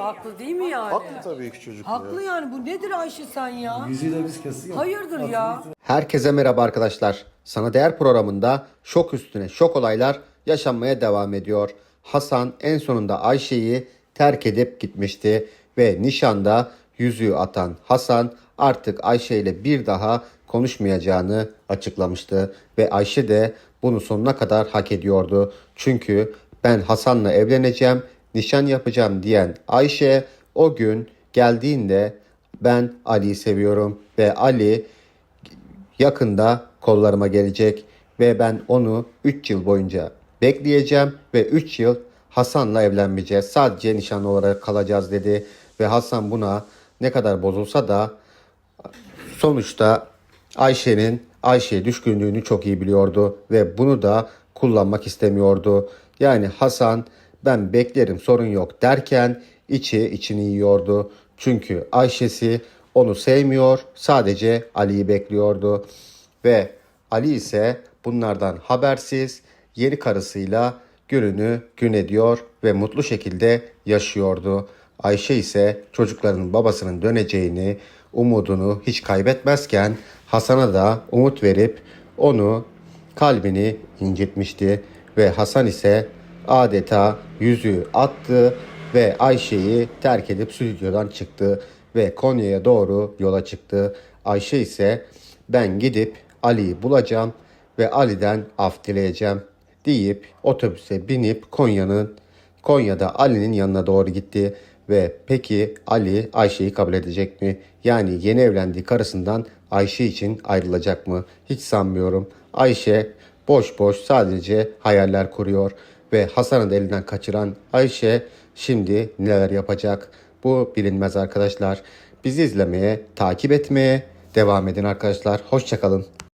Haklı değil mi yani? Haklı tabii ki çocuk ya. Haklı yani bu nedir Ayşe sen ya? Yüzüğü de biz kestik. Hayırdır ya? Herkese merhaba arkadaşlar. Sana Değer programında şok üstüne şok olaylar yaşanmaya devam ediyor. Hasan en sonunda Ayşe'yi terk edip gitmişti ve nişanda yüzüğü atan Hasan artık Ayşe ile bir daha konuşmayacağını açıklamıştı ve Ayşe de bunu sonuna kadar hak ediyordu. Çünkü ben Hasan'la evleneceğim, nişan yapacağım diyen Ayşe o gün geldiğinde ben Ali'yi seviyorum ve Ali yakında kollarıma gelecek ve ben onu 3 yıl boyunca bekleyeceğim ve 3 yıl Hasan'la evlenmeyeceğiz. Sadece nişanlı olarak kalacağız dedi ve Hasan buna ne kadar bozulsa da sonuçta Ayşe'nin Ayşe'ye düşkünlüğünü çok iyi biliyordu ve bunu da kullanmak istemiyordu. Yani Hasan ben beklerim sorun yok derken içi içini yiyordu. Çünkü Ayşe'si onu sevmiyor sadece Ali'yi bekliyordu. Ve Ali ise bunlardan habersiz yeni karısıyla gününü gün ediyor ve mutlu şekilde yaşıyordu. Ayşe ise çocuklarının babasının döneceğini, umudunu hiç kaybetmezken Hasan'a da umut verip onu kalbini incitmişti ve Hasan ise adeta yüzüğü attı ve Ayşe'yi terk edip stüdyodan çıktı ve Konya'ya doğru yola çıktı. Ayşe ise ben gidip Ali'yi bulacağım ve Ali'den af dileyeceğim deyip otobüse binip Konya'nın Konya'da Ali'nin yanına doğru gitti ve peki Ali Ayşe'yi kabul edecek mi? Yani yeni evlendiği karısından Ayşe için ayrılacak mı? Hiç sanmıyorum. Ayşe boş boş sadece hayaller kuruyor ve Hasan'ı da elinden kaçıran Ayşe şimdi neler yapacak? Bu bilinmez arkadaşlar. Bizi izlemeye, takip etmeye devam edin arkadaşlar. Hoşçakalın.